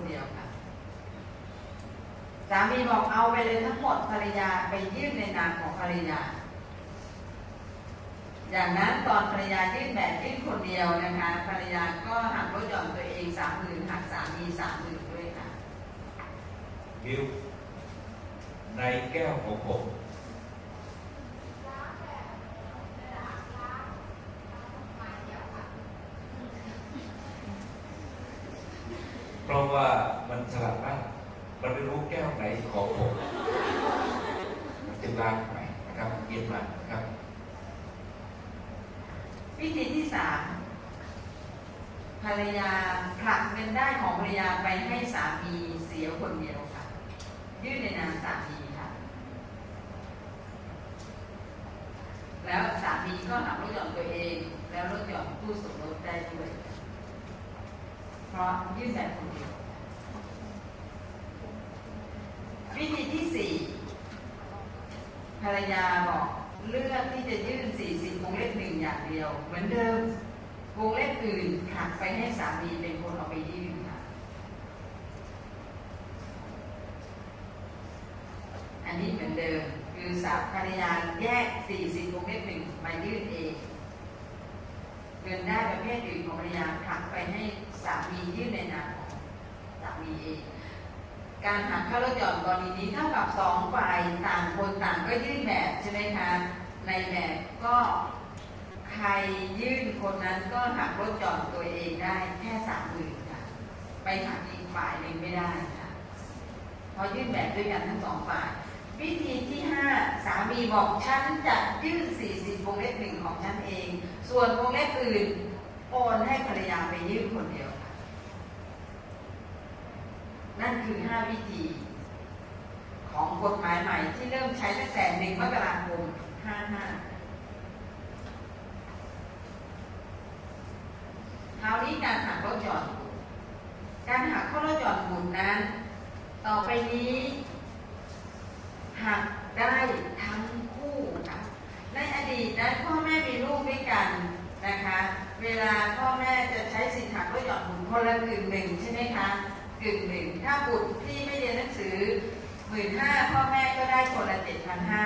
คนเดียวค่ะ สามีบอกเอาไปเลยทั้งหมดภรรยาไปยื่นในนามของภรรยา อย่างนั้นตอนภรรยายื่นแบบยื่นคนเดียวนะคะ ภรรยาก็หักลดหย่อนตัวเองสามหมื่นหักสามีสามหมื่นด้วยค่ะบิวในแก้วของผมเพ ราะว่ามันฉลาดมาก มันไม่รู้แก้วไหนของผมมันจึงล้างใหม่นะครับเย็นมานะครับ วิธีที่สามภรรยาผลักเงินได้ของภรรยาไปให้สามีเสียคนเดียวค่ะ ยื่นในนามสามีค่ะ แล้วสามีก็หักลดหย่อนตัวเอง แล้วลดหย่อนผู้สมรสได้ด้วย เพราะยื่นแบบคนเดียววิธีที่สี่ภรรยาบอกเลือกที่จะยื่น40วงเล็บหนึ่งอย่างเดียว เหมือนเดิมวงเล็บอื่นผลักไปให้สามีเป็นคนเอาไปยื่นค่ะ อันนี้เหมือนเดิมคือสาภรรยาแยก40วงเล็บหนึ่งมายื่นเองเงินได้ประเภทอื่นของภรรยาผลักไปให้ สามียื่นในนามของสามีเองการหักค่าลดหย่อนกรณีนี้เท่ากับสองฝ่ายต่างคนต่างก็ยื่นแบบใช่ไหมคะในแบบก็ใครยื่นคนนั้นก็หักลดหย่อนตัวเองได้แค่สามหมื่นค่ะไปหักอีกฝ่ายหนึ่งไม่ได้ค่ะเพราะยื่นแบบด้วยกันทั้งสองฝ่าย วิธีที่ห้าสามีบอกฉันจะยื่นสี่สิบวงเล็บหนึ่งของฉันเอง ส่วนวงเล็บอื่น โอนให้ภรรยาไปยื่นคนเดียวค่ะ นั่นคือ5วิธี ของกฎหมายใหม่ที่เริ่มใช้ตั้งแต่หนึ่งมกราคม55คราวนี้การหักลดหย่อนบุตรการหักข้อลดหย่อนบุตรนั้น ต่อไปนี้หักได้ทั้งคู่ค่ะในอดีตนั้นพ่อแม่มีลูกด้วยกันนะคะ เวลาพ่อแม่จะใช้สิทธิ์หักลดหย่อนบุตรคนละกึ่งหนึ่งใช่ไหมคะกึ่งหนึ่งถ้าบุตรที่ไม่เรียนหนังสือหมื่นห้าพ่อแม่ก็ได้คนละเจ็ดพันห้า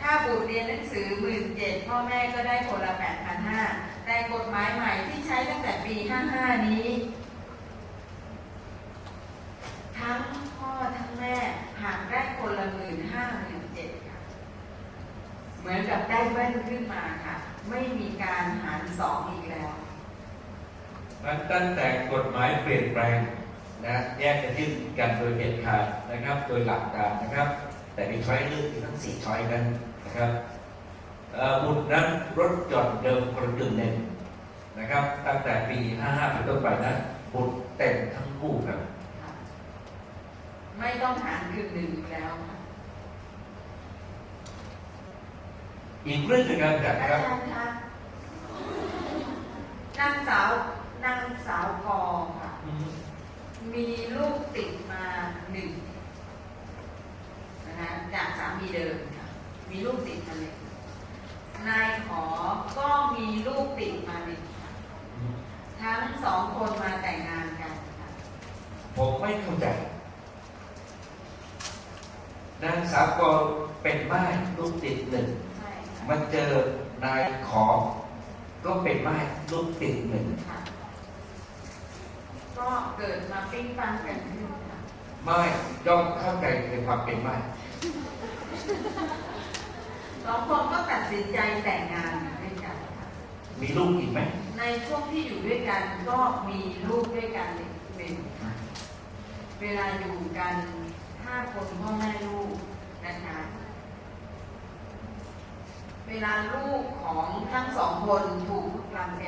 ถ้าบุตรเรียนหนังสือหมื่นเจ็ดพ่อแม่ก็ได้คนละแปดพันห้าแต่กฎหมายใหม่ที่ใช้ตั้งแต่ปีห้าห้านี้ ทั้งพ่อทั้งแม่หักได้คนละหมื่นห้าหมื่นเจ็ดค่ะเหมือนกับได้เบิ้ลขึ้นมาค่ะ ไม่มีการหารสองอีก แล้วมันตั้งแต่กฎหมายเปลี่ยนแปลงนะแยกกันยื่นกันโดยเด็ดขาดนะครับ โดยหลักการนะครับ แต่มีช้อยเลือกที่ทั้งสี่ช้อยนั้นนะครับเอ่อบุตรนั้นลดหย่อนเดิมคนละกึ่งหนึ่งนะครับ ตั้งแต่ปี 55เป็นต้นไปนะบุตรเต็มทั้งคู่ครับค่ะไม่ต้องหารกึ่งหนึ่งอีกแล้วค่ะอีกเรื่องหนึ่งครับอาจารย์อาครับจารย์คะนางสาว นางสาวกอค่ะ มีลูกติดมาหนึ่งนะคะจากสามีเดิมค่ะ มีลูกติดมาหนึ่งนายขอก็มีลูกติดมาหนึ่งค่ะ ทั้งสองคนมาแต่งงานกันค่ะผมไม่เข้าใจ นางสาวกรเป็นไม้ลูกติดหนึ่งใช่ค่ะมาเจอนายขอก็เป็นไม้ลูกติดหนึ่งค่ะ ก็เกิดมาปิ้งปังกันขึ้นค่ะไม่ย่อมเข้าใจในความเป็นไม้สองคนก็ตัดสินใจแต่งงานด้วยกันค่ะมีลูกอีกไหม ในช่วงที่อยู่ด้วยกันก็มีลูกด้วยกันหนึ่งค่ะเวลาอยู่กันห้าคนพ่อแม่ลูกนะคะเวลาลูกของทั้งสองคนถูกรังแก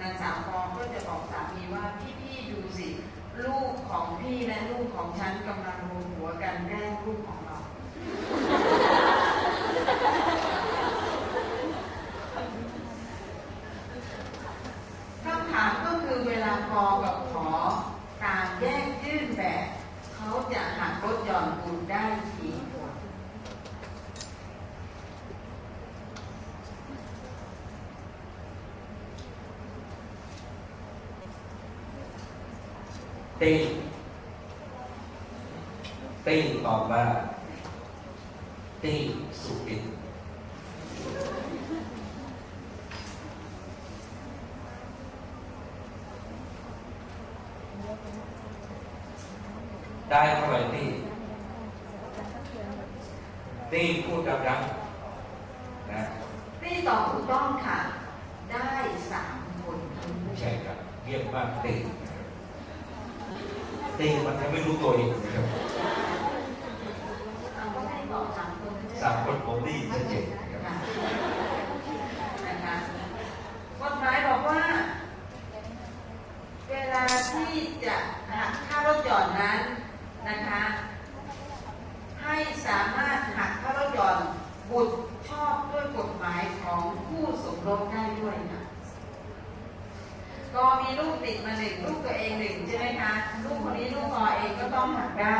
นางสาวปอก็จะบอกสามีว่าพี่ พี่ดูสิลูกของพี่และลูกของฉันกำลังรวมหัวกันแกล้งลูกของเรา คำถามก็คือเวลาพอกับขอการแยกยื่นแบบ เขาจะหักลดหย่อนบุญได้กี่คน ตี้ตี้ตอบว่าตี้สุกินได้เท่าไหร่ตี้ตี้พูดดังๆนะ ที่ตอบถูกต้องค่ะ ได้สามคน ใช่ครับเยี่ยมมากตี เตีมันยังไม่รู้ตัวเองนะครับ เอาก็ได้ตอบสามคน สามคนผมได้ยินชัดเจนนะครับ ค่ะนะคะกฎหมายบอกว่า เวลาที่จะหักค่ารถหย่อนนั้นนะคะ ให้สามารถหักค่ารถหย่อนบุตรชอบด้วยกฎหมายของผู้สมรสได้ด้วยค่ะก็มีลูกติดมาหนึ่งลูกตัวเองหนึ่งใช่ไหมคะ ลูกคนนี้ลูกพอเองก็ต้องหักได้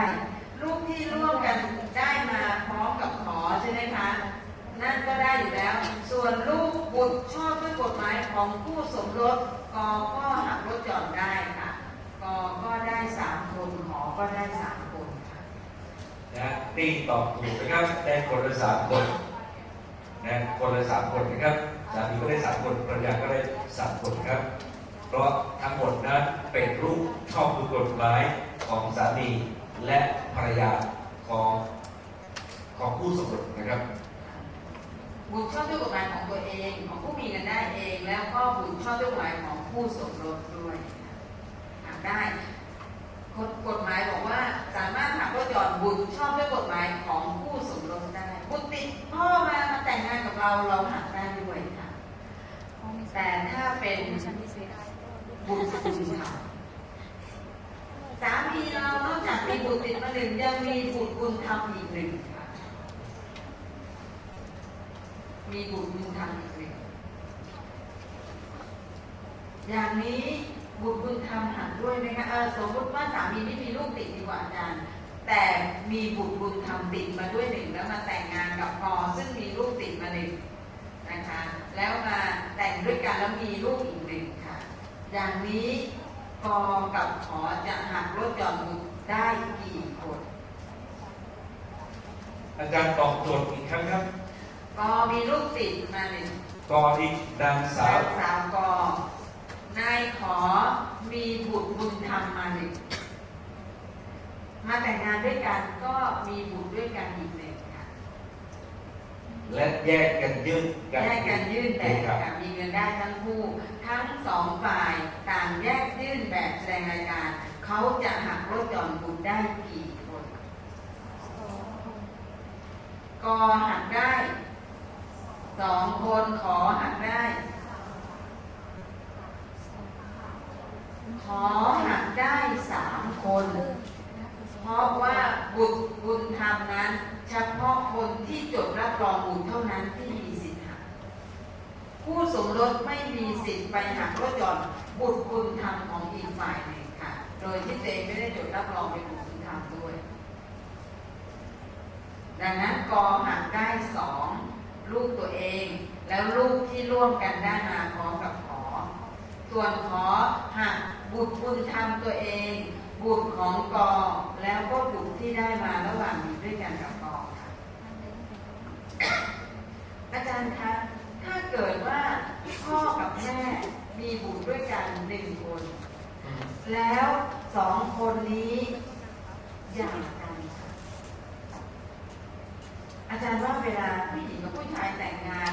ลูกที่ร่วมกันได้มาพร้อมกับขอใช่ไหมคะ นั่นก็ได้อยู่แล้ว ส่วนลูกบุตรชอบด้วยกฎหมายของผู้สมรสกอก็หักลดหย่อนได้ค่ะกอก็ได้สามคนขอก็ได้สามคนค่ะ นะตีตอบถูกนะครับได้คนละสามคนนะคนละสามคนนะครับสามีก็ได้สาม คนภรรยาก็ได้สามคนครับ เพราะทั้งหมดนั้นเป็นลูกชอบด้วยกฎหมายของสามีและภรรยาของของผู้สมรสนะครับบุตรชอบด้วยกฎหมายของตัวเองของผู้มีกันได้เอง แล้วก็บุตรชอบด้วยกฎหมายของผู้สมรสด้วยหักได้กฎกฎหมายบอกว่าสามารถหักลดหย่อนบุตรชอบด้วยกฎหมายของผู้สมรสได้บุตรติดพ่อมามาแต่งงานกับเราเราหักได้ด้วย แต่ถ้าเป็นบุตรบุญธรรมสามีเรานอกจากมีบุตรติดมาหนึ่งยังมีบุตรบุญธรรมอีกหนึ่งค่ะมีบุตรบุญธรรมอีกหนึ่งอย่างนี้บุตรบุญธรรมหักด้วยไหมคะเออสมมติว่าสามีไม่มีลูกติดดีกว่าอาจารย์แต่มีบุตรบุญธรรมติดมาด้วยหนึ่งแล้วมาแต่งงานกับกอซึ่งมีลูกติดมาหนึ่งนะคะ แล้วมาแต่งด้วยกันแล้วมีลูกอีกหนึ่งค่ะ อย่าง นี้กอกับขอจะหักลดหย่อนบุตรได้กี่คนอาจารย์ตอบโจทย์อีกครั้งครับกอมีลูกติดมาหนึ่งกอที่นางสาสาววสาวกอนายขอมีบุตรบุญธรรมมาหนึ่งมาแต่งงานด้วยกันก็มีบุตรด้วยกันอีกหนึ่งค่ะ และแยกกันยื่นแยกกันยื่นแบบครับค่ะมีเงินได้ทั้งคู่ ทั้งสองฝ่ายต่างแยกยื่นแบบแสดงรายการ เขาจะหักลดหย่อนบุตรได้กี่คนกอหักได้สองคนขอหักได้ ขอหักได้สามคน เพราะว่า บุตรบุญธรรมนั้น เฉพาะคนที่จดรับรองบุตรเท่านั้นที่มีสิทธิ์หักผู้สมรสไม่มีสิทธิ์ไปหักลดหย่อนบุตรบุญธรรมของอีกฝ่ายหนึ่งค่ะ โดยที่ตัวเองไม่ได้จดรับรองเป็นบุตรบุญธรรมด้วย ดังนั้นกอหักได้สองลูกตัวเองแล้วลูกที่ร่วมกันได้มาพร้อมกับขอ ส่วนขอหักบุตรบุญธรรมตัวเอง บุตรของกอแล้วก็บุตรที่ได้มาระหว่างอยู่ด้วยกันกับกอค่ะอาจารย์คะถ้าเกิดว่าพ่อกับแม่มีบุตรด้วยกันหนึ่งคน แล้วสองคนนี้หย่ากันอาจารย์ว่าเวลาผู้หญิงกับผู้ชายแต่งงาน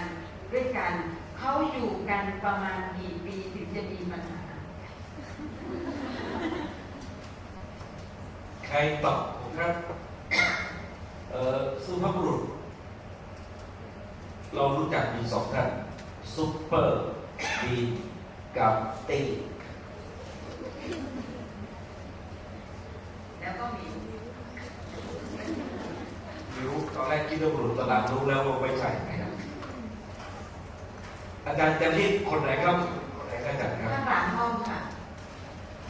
ด้วยกันเขาอยู่กันประมาณกี่ปีถึงจะมีปัญหา ใครตอบผมครับเอ่อสุภาพบุรุษ เรารู้จักมีสองท่านซุปเปอร์ดีนกับตีแล้วก็มีรู้ตอนแรกคิดว่าบุรุษตอนหลังรู้แล้วว่าไม่ใช่นะครับอาจารย์จะเรียกคนไหนครับคนไหนก็จัดครับข้างหลังห้องค่ะ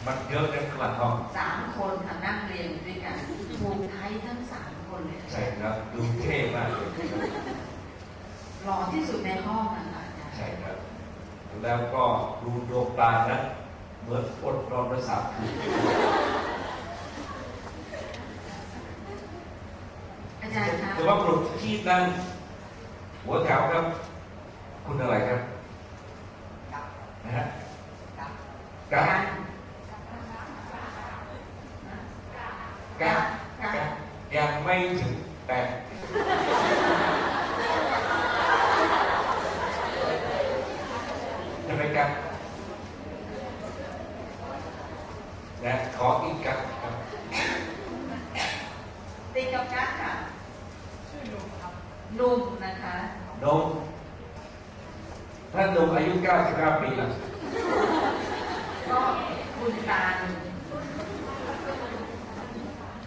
มันเยอะเนี่ยหลักทองสามคนค่ะนั่งเรียนด้วยกันภูกไทยทั้งสามคนเลยใช่ครับดูเท่มากหล่อที่สุดในห้องนะคะใช่ครับ แล้วก็ดูดวงตานะเหมือนอดรอประสาทอาจารย์คะแต่ว่ากลุ่มที่นั่งหัวแถวครับ คุณอะไรครับนะฮะกัก ก้ายังยังไม่ถึงแปดทำไมครับนะขออีกกับครับตีกับกักค่ะชื่อนุ่มครับนุ่มนะคะนุ่มท่านนุ่มอายุ 95 ปีแล้วก็คุณตาหนุ่ม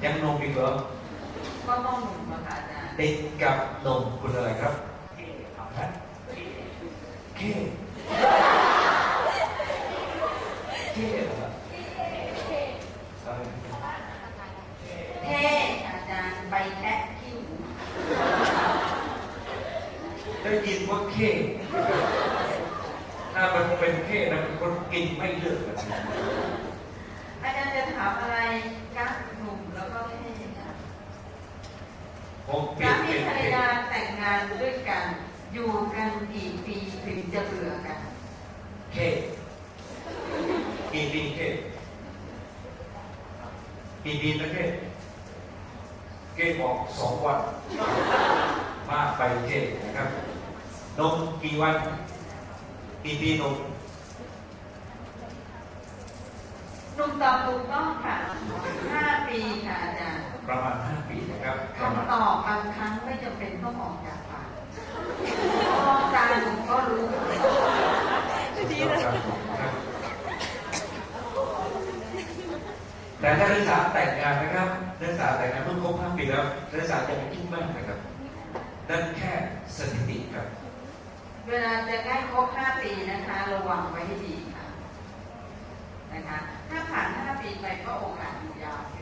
ยังนมอีกเหรอก็ต้องหนุ่มอะค่ะอาจารย์ติดกับนมคุณอะไรครับฮะเคเคเหรออะไรเท่อาจารย์ใบแคะคิ้วได้ยินว่าเคถ้ามันเป็นเคนะเป็นคนกินไม่เลือกแบบนี้อาจารย์จะถามอะไรกั๊กหนุ่มแล้วก็เท่ค่ะ ผมเปลี่ สายนมีเป็นภรรเคยาแต่งงานด้วยกัน อยู่กันกี่ปีถึงจะเบื่อกัน เคกี่ปีเคกี่ปีนะเคเคบอกสองวัน มากไปเคนะครับนมกี่วันกี่ปีนมหนุ่มตอบถูกต้องค่ะ5ปีค่ะอาจารย์ ประมาณห้าปีนะครับประมาณคำตอบบางครั้งไม่จำเป็นต้องออกจากปากมองตาผมก็รู้ดีนะครับแต่ถ้านักศึกษาแต่งงานนะครับนักศึกษาแต่งงานเมื่อครบห้าปีแล้วนักศึกษาจะไม่ยุ่งมากนะครับนั่นแค่สถิติครับ เวลาจะใกล้ครบ 5 ปีนะคะ ระวังไว้ให้ดีค่ะนะคะ ถ้าผ่าน 5 ปีไปก็โอกาสอยู่ยาวขึ้น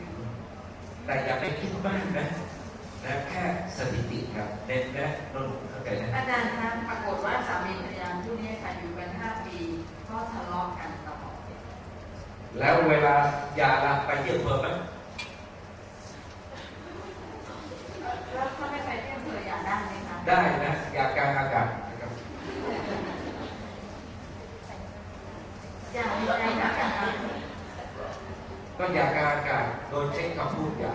แต่อย่าไปคิดมากนะนะแค่สถิติครับเน้นนะนนท์เข้าใจนะอาจารย์คะปรากฏว่าสามีภรรยาคู่นี้ค่ะอยู่กัน5ปีก็ทะเลาะกันตลอดแล้วเวลาอย่าละไปเยี่ยมเพิ่มไหมแล้วถ้าไม่ไปเที่ยวเธออยากได้ไหมคะได้นะอยากกลางอากาศนะครับอยากมีใจรักกันค่ะ ก็อยากกลางอากาศโดยใช้คำพูดอย่า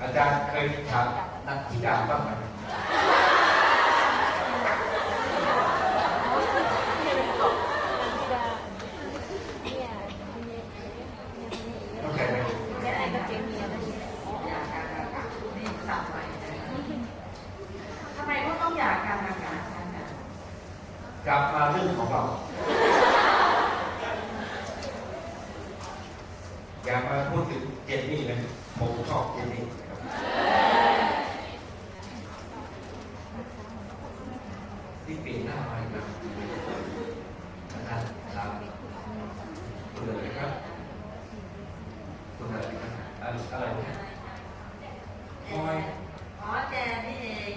อาจารย์เคยถามนักธิดาบ้างไหมเข้าใจไหมแค่ไหนก็เจ๊เมียนะอยากการอากาศนี่สับใหม่นะคะทำไมก็ต้องอยากการอากาศคะอาจารย์ กลับมาเรื่องของเรา อย่ามาพูดถึงเจนนี่นะผมชอบเจนนี่นะครับที่เปลี่ยนหน้าใหม่นะอาจารย์ครับคุณอะไรครับคุณอะไรครับอะไรอะไรนะพลอย อ๋อแจนนี่เอง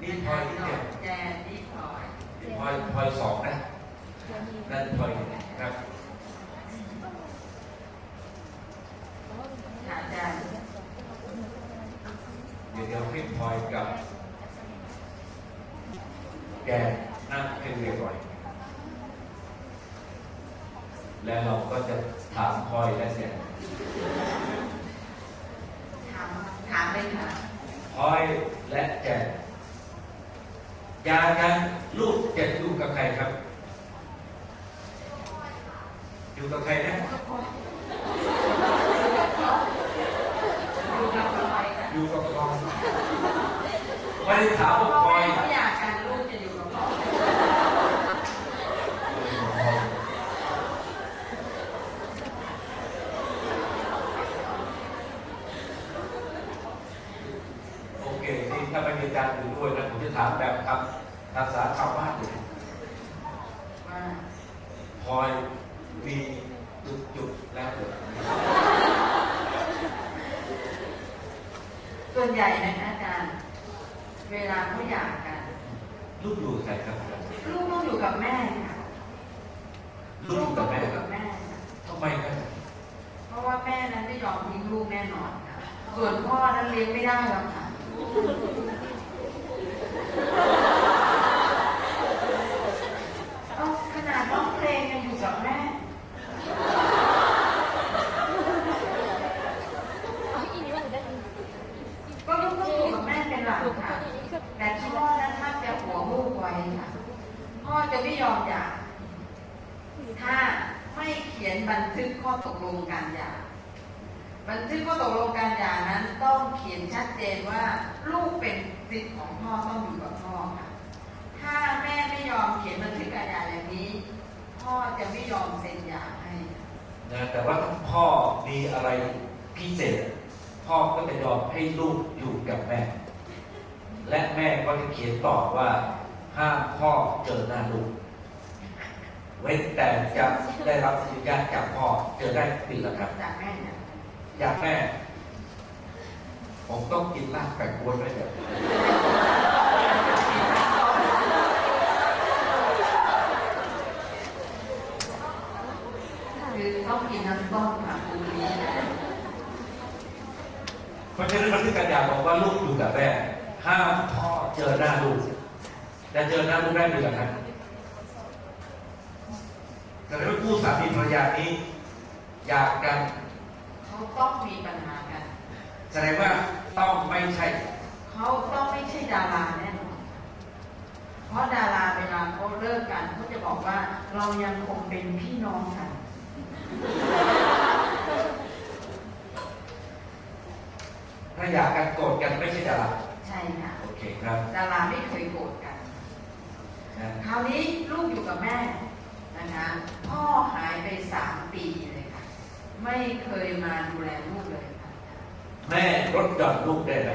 นี่พลอยนี่แก แจนนี่พลอย พลอยพลอยสองนะนั่นพลอยหนึ่งนะครับ ค่ะอาจารย์ เดี๋ยวเดี๋ยวพี่พล อยกับ แกนั่งขึ้นเรียบ่อยแล้วเราก็จะถามคอยและแก ถามถามเลยค่ะ พลอยและแกยากันลูกจะอยู่กับใครครับ อยู่กับใครนะ อยู่กับพลอยค่ะ อยู่กับพลอยไม่ได้ถามว่า พ่อ พลอ แม่ ย เขาอยากการลูกจะอยู่กับพ่อ โอเคนี่ถ้าไม่มีอาจารย์อยู่ด้วยนะผมจะถามแบบคำภาษาชาวบ้านเลย ว่า พลอยมีจุดจุดๆแล้วเหรอ ส่วน ใหญ่นะคะอาจารย์ เวลาเขาอยากกัน ลูกอยู่ใครครับ ลูกต้องอยู่กับแม่ค่ะ ลูกอยู่กับแม่ ลู ค กั รับบ แม่ค่ะ ทำไมครับ เพราะว่าแม่นั้นไม่ยอมทิ้งลูกแน่นอนค่ะ ส่วนพ่อนั้นเลี้ยงไม่ได้หรอกค่ะ เอาขนาดร้องเพลงยังอยู่กับแม่ ก็ลูกก็อยู่กับแม่เป็นหลักค่ะ แต่พ่อนั้นท่านจะหัวมูกไว้ค่ะ พ่อจะไม่ยอมหย่า ถ้าไม่เขียนบันทึกข้อตกลงการหย่า บันทึกข้อตกลงการหย่านั้นต้องเขียนชัดเจนว่า ลูกเป็น สิทธิ์ของพ่อต้องอยู่กับพ่อค่ะ ถ้าแม่ไม่ยอมเขียนบันทึกการหย่าอย่างนี้ พ่อจะไม่ยอมเซ็นหย่าให้นะแต่ว่าถ้าพ่อมีอะไรพิเศษ พ่อก็จะยอมให้ลูกอยู่กับแม่ และแม่ก็จะเขียนต่อว่าห้ามพ่อเจอหน้าลูก เว้นแต่จะได้รับอนุญาตจากพ่อเจอได้ปีละครับจากแม่เนี่ยจากแม่ ผมต้องกินลาบไก่กวนไว้เดี๋ยวคือต้องกินน้ำต้มค่ะคุณนี้นะเพราะฉะนั้นบันทึกการหย่าบอกว่าลูกอยู่กับแม่ห้ามพ่อเจอหน้าลูกแต่เจอหน้าลูกได้ปีละครั้งแต่ถ้าคู่สามีภรรยานี้อยากกัน เขาต้องมีปัญหากัน แสดงว่าต้องไม่ใช่ เขาต้องไม่ใช่ดาราแน่นอนเพราะดาราเวลาเขาเลิกกันเขาจะบอกว่าเรายังคงเป็นพี่น้องกัน ถ้าอยากกันโกรธกันไม่ใช่ดารา ใช่ค่ะ โอเคครับ ดาราไม่เคยโกรธกันนะคราวนี้ลูกอยู่กับแม่นะคะพ่อหายไปสามปีเลยค่ะ ไม่เคยมาดูแลลูกเลยค่ะ แม่ลดหย่อนลูกได้ไหม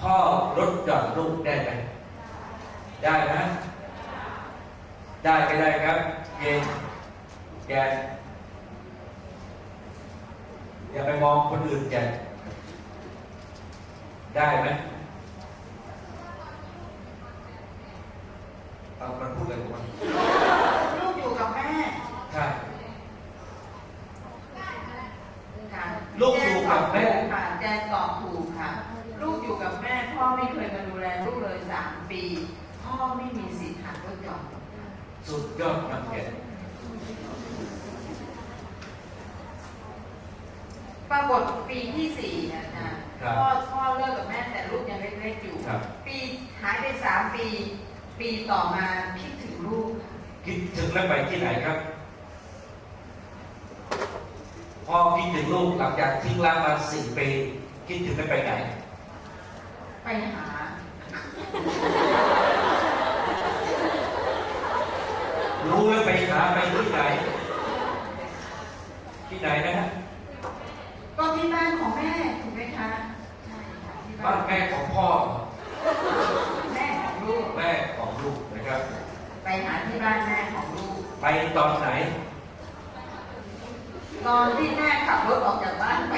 พ่อลดหย่อนลูกได้ไหมได้นะได้ก็ได้ครับเย็นแกอย่าไปมองคนอื่นแกได้ไหมเอามันพูดเลยผมว่า ลูกอยู่กับแม่ ใช่ ค่ะ ลูกอยู่กับแม่ ค่ะแจนตอบถูกค่ะ ลูกอยู่กับแม่ พ่อไม่เคยมาดูแลลูกเลยสามปี พ่อไม่มีสิทธิ์หักลดหย่อน สุดยอดมันแกปรากฏปีที่สี่เนะนะพ่อพ่อเลิกกับแม่แต่ลูกยังเล็กๆอยู่ครับปีหายไปสามปี ปีต่อมาคิดถึงลูก คิดถึงแล้วไปที่ไหนครับ พ่อคิดถึงลูกหลังจากทิ้งร้างมาสี่ปี คิดถึงแล้วไปไหน ไปหา รู้ แล้วไปหาไปที่ไหน ที่ไหนนะฮะก็ที่บ้านของแม่ถูกไหมคะใช่ค่ะที่บ้านแม่ของพ่อ แม่ของลูก แม่ของลูกนะครับ ไปหาที่บ้านแม่ของลูก ไปตอนไหน ตอนที่แม่ขับรถออกจากบ้านไป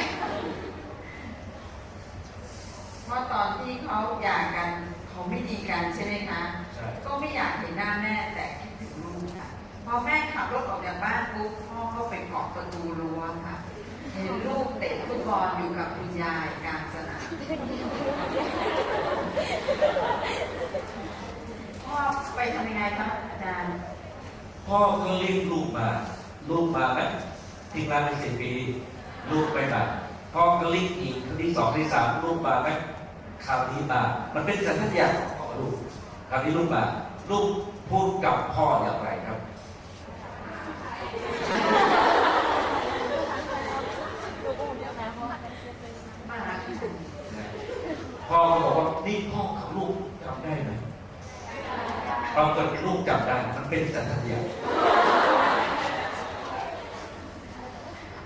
เพราะตอนที่เขาหย่ากันเขาไม่ดีกันใช่ไหมคะใช่ก็ไม่อยากเห็นหน้าแม่แต่คิดถึงลูกค่ะ พ อแม่ขับรถออกจากบ้านปุ๊บพ่อก็ไปเกาะประตูรั้วค่ะเห็นลูกเตะฟุตบอลอยู่กับคุณยายกลางสนามพ่อไปทำยังไงครับอาจารย์พ่อก็เรียกลูกมาลูกมาไหมทิ้งร้างไปสี่ปีลูกไปมาพ่อก็เรียกอีกครั้งที่สองที่สามลูกมาไหมคราวนี้มา มันเป็นสัญญาณของพ่อกับลูกคราวนี้ลูกมา ลูกพูดกับพ่ออย่างไรครับ มาหาที่สุด พ่อก็บอกว่านี่พ่อกับลูกจำได้ไหมเราเกิดลูกจำได้ มันเป็นสัญญาณ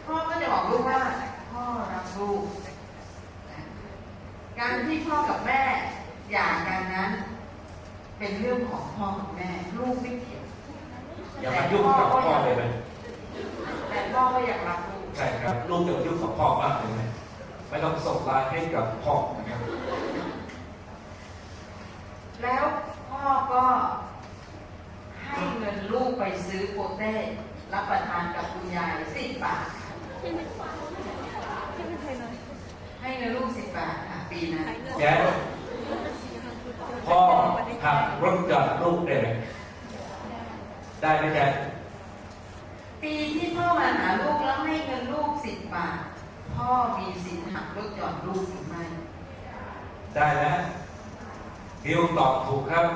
พ่อก็จะบอกลูกว่า พ่อรักลูก การที่พ่อกับแม่หย่ากันนั้น เป็นเรื่องของพ่อกับแม่ ลูกไม่เกี่ยว อย่ามายุ่งกับพ่อเลยไหม แต่พ่อก็อยากรักลูก ใช่ครับ ลูกจะมายุ่งกับพ่อมากเลยไหมไม่ต้องส่งไลน์ให้กับพ่อนะครับ แล้วพ่อก็ให้เงินลูกไปซื้อโปเต้รับประทานกับคุณยายสิบบาทค่ะ ให้เงินลูกสิบบาทค่ะ ปีนั้น แจ๊ดพ่อหักรถจอดลูก ได้ไหมได้ไหมแจ๊ดปีที่พ่อมาหาลูกแล้วให้เงินลูกสิบบาท พ่อมีสิทธิ์หักรถจอดลูกหรือไม่ ได้นะบิวตอบถูกครับ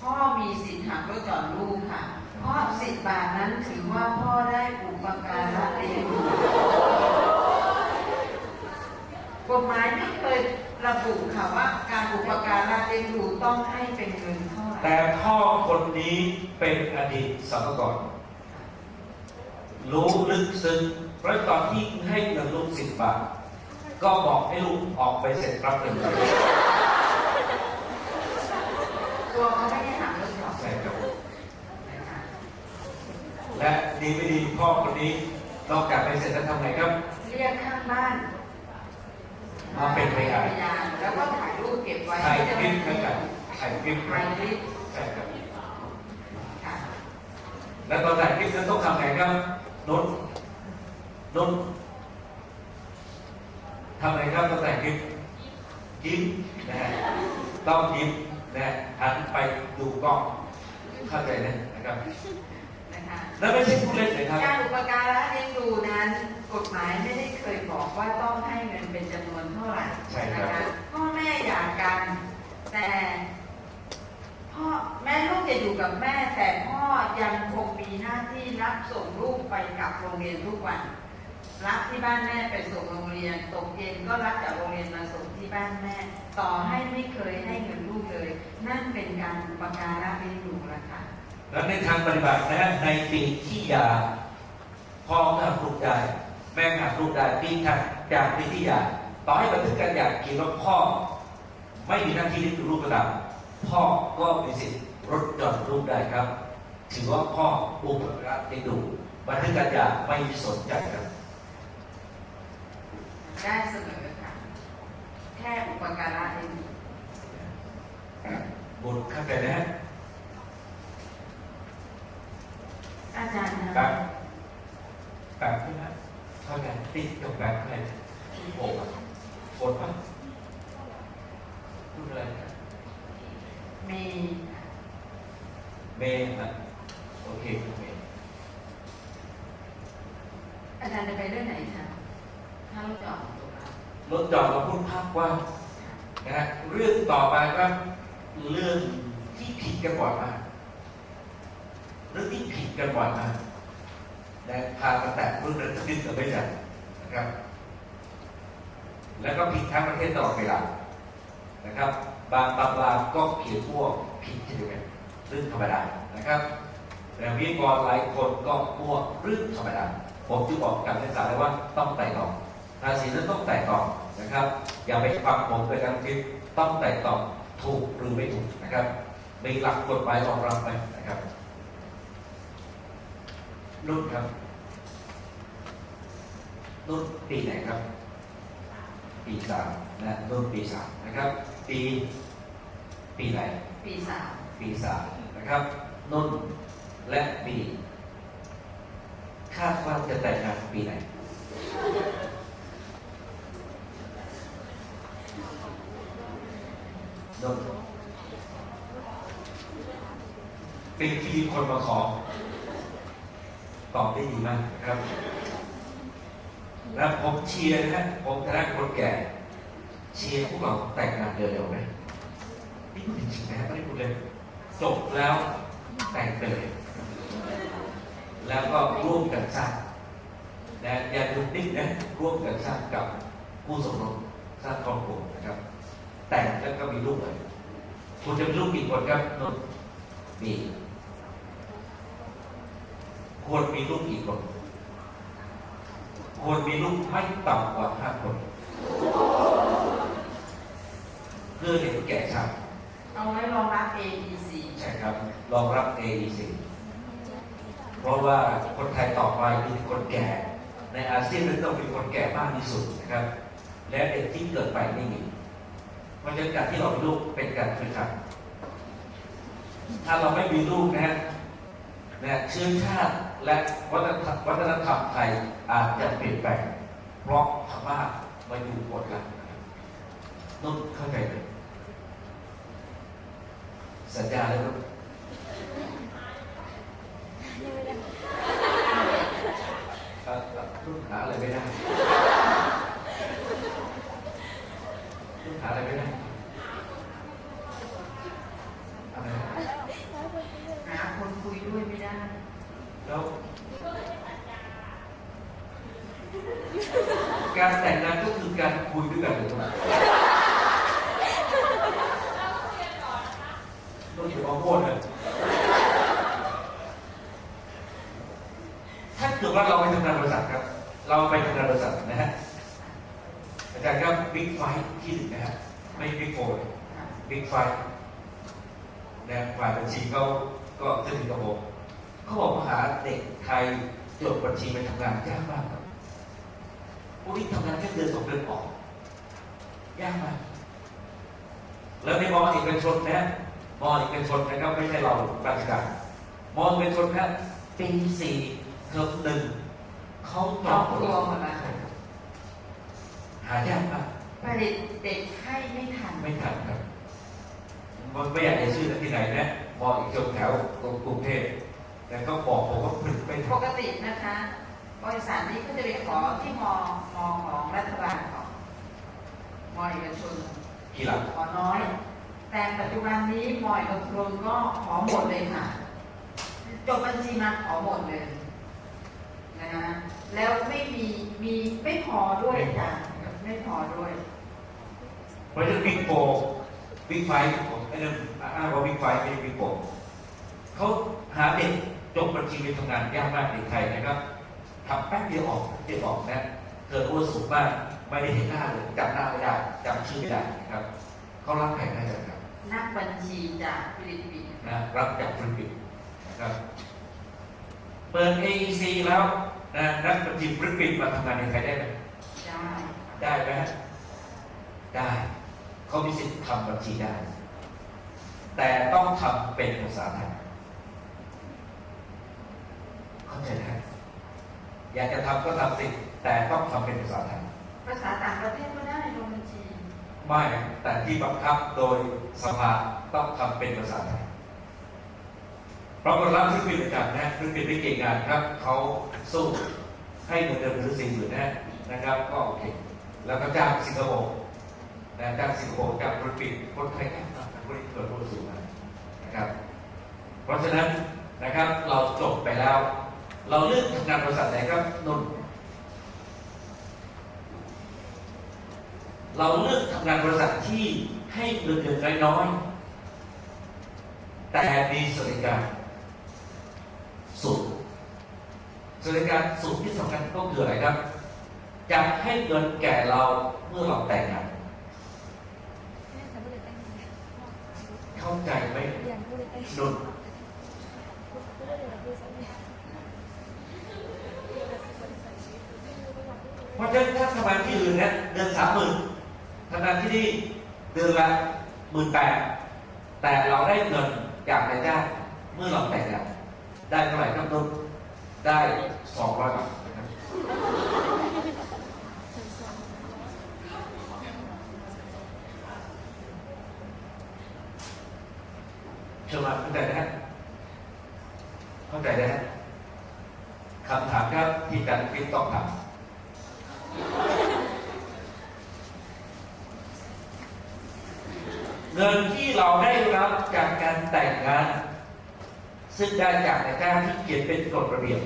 พ่อมีสิทธิ์หักรถจอดลูกค่ะเพราะสิบบาทนั้นถือว่าพ่อได้อุปการะเลี้ยงดูกฎหมายไม่เคยระบุค่ะว่าการอุปการะเลี้ยงดูต้องให้เป็นเงินเท่าไหร่ แต่พ่อคนนี้เป็นอดีตสมกรรู้ลึกซึ้งเพราะตอนที่ให้เงินลูกสิบบาท ก็บอกให้ลูกออกไปเสร็จรับเงินเลยตัวเขาไม่ได้หักรถจอดใช่ครับนะคะและดีไม่ดีพ่อคนนี้นอกจากไปเสร็จแล้วทำไงครับ เรียกข้างบ้านมาเป็นพยานนแล้วก็ถ่ายรูปเก็บไว้ถ่ายคลิปเหมือนกัน ถ่ายคลิปถ่ายคลิปใช่ครับค่ะแล้วตอนถ่ายคลิปนั้นต้องทำไงครับนุ่นนุ่นทำไงครับตอนถ่ายคลิปยิ้มนะฮะต้องยิ้มนะฮะหันไปดูกล้องเข้าใจนะนะครับนะคะแล้วไม่ใช่ผู้เล่นเลยครับการอุปการะเลี้ยงดูนั้น กฎหมายไม่ได้เคยบอกว่าต้องให้เงินเป็นจำนวนเท่าไหร่ใช่ครับนะคะพ่อแม่หย่ากัน แต่ พ่อแม่ลูกจะอยู่กับแม่แต่พ่อยังคงมีหน้าที่รับส่งลูกไปกลับโรงเรียนทุกวัน รับที่บ้านแม่ไปส่งโรงเรียนตกเย็นก็รับจากโรงเรียนมาส่งที่บ้านแม่ ต่อให้ไม่เคยให้เงินลูกเลย นั่นเป็นการอุปการะเลี้ยงดูแล้วค่ะแล้วในทางปฏิบัตินะในปีที่ยาพ่อห้ามลูกได้แม่ห้ามลูกได้ปีถัดจากปีที่ยาต่อให้บันทึกการหย่าเขียนว่าพ่อ ไม่มีหน้าที่เลี้ยงดูลูกก็ตาม พ่อก็มีสิทธิ์ลดหย่อนลูกได้ครับ ถือว่าพ่ออุปการะเลี้ยงดูบันทึกการหย่าไม่สนใจครับ ได้เสมอค่ะ แค่อุปการะเองบุตรเข้าใจนะฮะอาจารย์แบนะบแบบใช่ไหมเข้าใจติดกับแบบอะไรโอ้โหโกรธปะพูดอะไร นะมีเมย์อะโอเคเมย์อาจารย์จะไปเรื่องไหนคะถ้าเราจะออกตัวเรารถจอดเราพูดภาพกว้างนะฮะเรื่องต่อไปครับเรื่องที่ผิดกันบ่อยมากเรื่องที่ผิดกันบ่อยมากนะพากันแตะเรื่องนั้นขึ้นกันไม่ได้นะครับ แล้วก็ผิดทั้งประเทศตลอดเวลานะครับ บางตำราก็เขียนพวกผิดเช่ดียวกันเรื่องธรรมดานะครับแต่วิทยากรหลายคนก็พวกเรื่องธรรมดาผมจึงบอกกับนักศึกษาเลยว่าต้องไต่ตองราศีนั้นต้องไต่ตองนะครับ อย่าไปฟังผมโดยการคิดต้องไต่ตองถูกหรือไม่ถูกนะครับมีหลักกฎหมายรองรับไหมนะครับรุ่นครับรุ่นปีไหนครับ ปีสามนะรุ่นปีสามนะครับ ปี ปีไหน ปีสามปีสามนะครับนุ่นและปีคาดว่าจะแต่งงานปีไหน นุ่นปีที่มีคนมาขอ ตอบได้ดีมากนะครับ แล้วผมเชียร์นะฮะผมคณะคนแก่ เชียร์พวกเราแต่งงานเร็วๆไหมนี่พูดจริงนะไม่ได้พูดเลยจบแล้วแต่งไปเลย แล้วก็ร่วมกันสร้างนะอย่าดูนิ่งนะร่วมกันสร้างกับผู้สมรสสร้างครอบครัวนะครับ แต่งแล้วก็มีลูกเลยคุณจะมีลูกกี่คนครับนนมีควรมีลูกกี่คนควรมีลูกไม่ต่ำกว่าห้าคน เพื่อเห็นแก่ชาติเอาไว้รองรับ A B C ใช่ครับรองรับ AEC เพราะว่าคนไทยต่อไปมีคนแก่ ในอาเซียนนั้นต้องมีคนแก่มากที่สุดนะครับ และเด็กที่เกิดไปไม่มีเพราะฉะนั้นการที่เรามีลูกเป็นการช่วยกันถ้าเราไม่มีลูกนะฮะนะเชื้อชาติและวัฒนธรรมวัฒนธรรมไทยอาจจะเปลี่ยนแปลงเพราะพม่ามาอยู่กดหลังนุ่นเข้าใจไหม สัญญาแล้วนุ่นยังไม่ได้เอ่อนุ่นหาอะไรไม่ได้นุ่นหาอะไรไม่ได้อะไรนะหาคนคุยด้วยไม่ได้ แล้วการแต่งงานก็คือการคุยด้วยกันหรือเปล่าต้องอยู่มาพูดเลย ถ้าเกิดว่าเราไปทำงานบริษัทครับ เราไปทำงานบริษัทนะฮะอาจารย์ครับบิ๊กไฟที่หนึ่งนะฮะไม่บิ๊กโฟร์บิ๊กไฟนะฝ่ายบัญชีเขาก็สนิทกับผมเขาบอกว่าหาเด็กไทยจบบัญชีไปทำงานยากมากครับพวกนี้ทำงานแค่เดือนสองเดือนออกยากมากแล้วในมอเอกชนนะ มอเอกชนนะครับไม่ใช่เราราชการมอเอกชนนะปีสี่เทอมหนึ่งเขาจจออบงตัวหมดแล้วหายากมากผลิตเด็กให้ไม่ทันไม่ทันครับมันไม่อยากจะชื่อที่ไหนนะมออีกจนแถวกรุงเทพแต่ก็บอกผมว่าผลิตไม่ปทันกตินะคะบริษัทนี้ก็จะไปขอที่มมของรัฐบาลก่อนมเอกชนกี่หลังขอน้อย แต่ปัจจุบันนี้มเอกชนก็ขอหมดเลยค่ะ จบบัญชีมาขอหมดเลยนะฮะแล้วไม่มีมีไม่พอด้วยค่ะไม่พอด้วยเพราะฉะนั้นบิ๊กโฟบิ๊กไฟผมไอ้นั่นอ้างว่าบิ๊กไฟไม่ใช่บิ๊กโฟเขาหาเด็กจบบัญชีไปทำงานยากมากในไทยนะครับทำแป๊บเดียวออกเดียวออกนะเกิดอ้วนสูงมากไม่ได้เห็นหน้าเลยจำหน้าไม่ได้จำชื่อไม่ได้นะครับเขารับใครได้จากครับ นักบัญชีจากฟิลิปปินส์นะรับจากฟิลิปปินส์นะครับ เปิด AEC แล้วนะนักบัญชีฟิลิปปินส์มาทำงานในไทยได้ไหมได้ได้ไหมฮะได้เขามีสิทธิ์ทำบัญชีได้ แต่ต้องทำเป็นภาษาไทยเข้าใจไหมอยากจะทำก็ทำสิแต่ต้องทำเป็นภาษาไทยภาษาต่างประเทศก็ได้ลงบัญชี ไม่แต่ที่บังคับโดยสภาต้องทำเป็นภาษาไทยเพราะคนรับฟิลิปปินส์เหมือนกันนะฟิลิปปินส์ไม่เก่งงานครับเขาสู้ให้เงินเดือนหรือสี่หมื่นนะนะครับ ก็โอเคแล้วก็จ้างสิงคโปร์นะจ้างสิงคโปร์จ้างฟิลิปปินส์คนไทยจ้างต่างคนที่เกิดผู้สูงมานะครับ เพราะฉะนั้นนะครับเราจบไปแล้ว เราเลือกทำงานบริษัทไหนครับนนท์ เราเลือกทำงานบริษัทที่ให้เงินเดือนน้อยๆแต่มีสวัสดิการสูงสวัสดิการสูงที่สำคัญก็คืออะไรครับจะให้เงินแก่เราเมื่อเราแต่งงานเข้าใจไหมนไม่นเรียนคือสัญญาเพราะฉะนั้นถ้าทำงานที่อื่นเนี่ยเดือนสามหมื่น ทำงานที่นี่เดือนละหมื่นแปดแต่เราได้เงินจากนายจ้างเมื่อเราแต่งงานได้เท่าไหร่ครับนนท์ได้สองร้อยบาทเชื่อไหมเข้าใจนะฮะเข้าใจนะฮะคำถามครับที่อารย์ฟิตต้องถาม เงินที่เราได้รับจากการแต่งงาน ซึ่งได้จากนายจ้างที่เขียนเป็นกฎระเบียบ